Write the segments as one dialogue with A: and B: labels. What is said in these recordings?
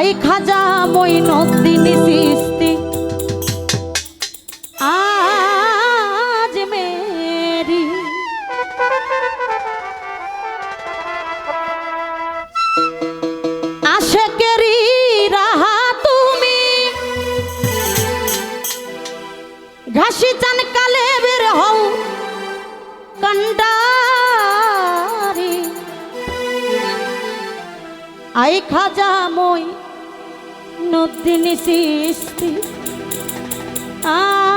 A: I খাজা মই মইনদ্দিন সিস্তি আজ Mary. আশে কেরি রাহা তুমি। ঘাসি চান কালে বের হও, কন্ডারি। আই খাজা মই নতুন সৃষ্টি। আ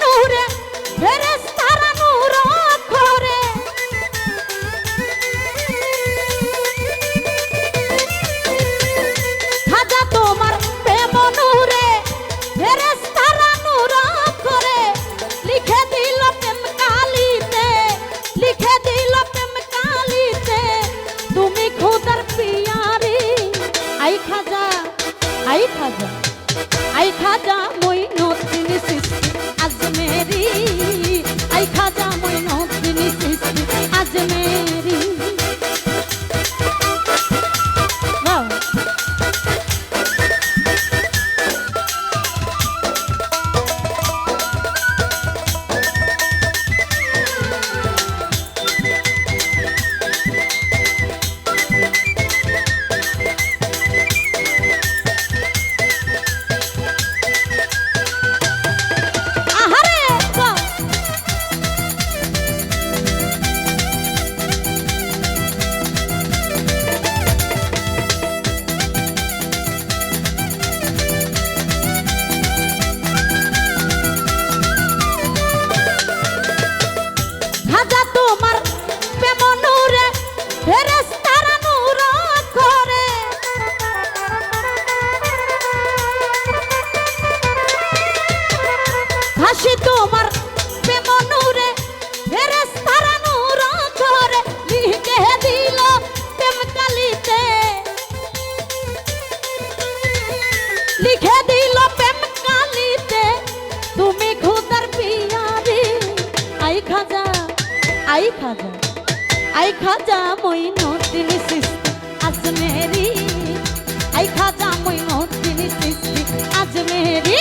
A: তনুরে ফেরে আই খাজা আই খাজা মই নদিন সৃষ্টি, আজ মেরি আই খাজা মই নদিন সৃষ্টি, আজ মেরি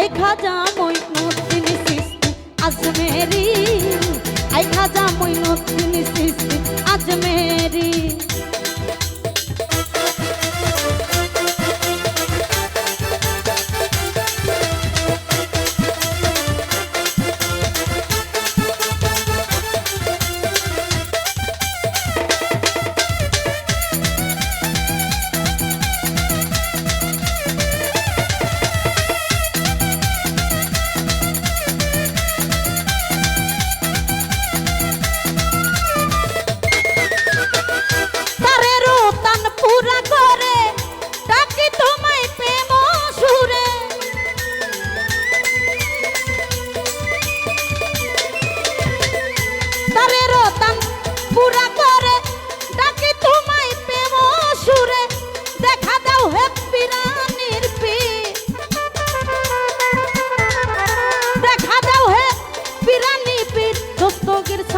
A: আই খাজা মইনুদ্দিন সিস্তি আজমেরি আই খাজা মইনুদ্দিন সিস্তি আজমেরি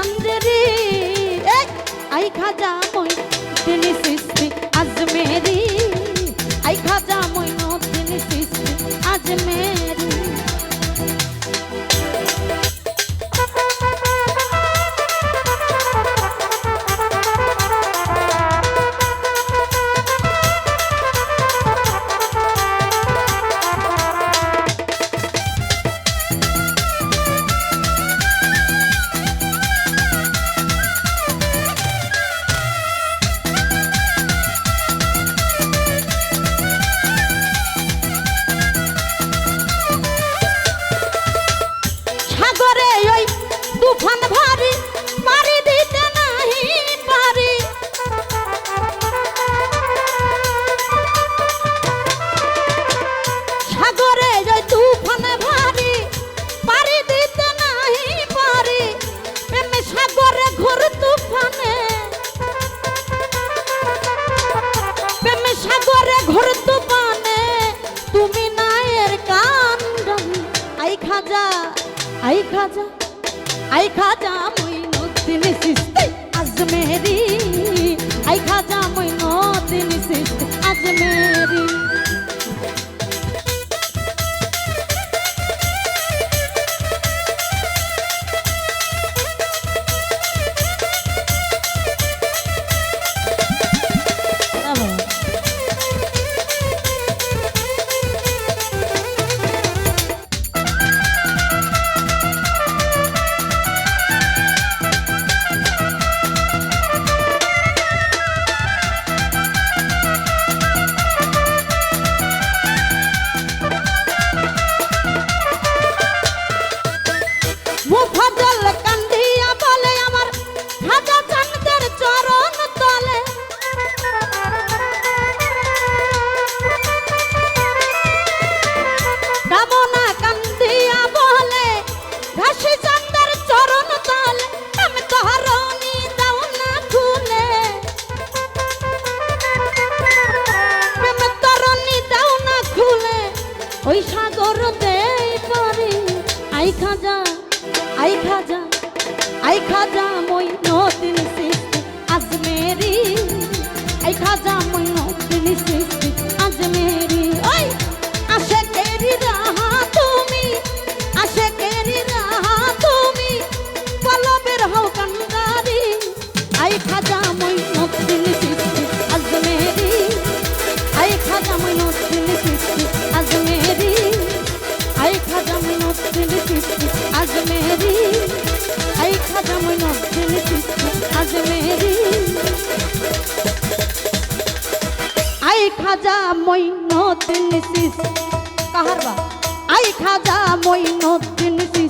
A: चंद्री आई खा जा मोई दिल सिस्ती अजमेरी আই খাজা আই খাজা মইনুদ্দিন সিস্তি আজমেরি আই Khwaja Moinuddin Chishti Ajmeri Vou Aikada. Moinuddin cis কাহারবা আই খাজা মইনুদ্দিন সিস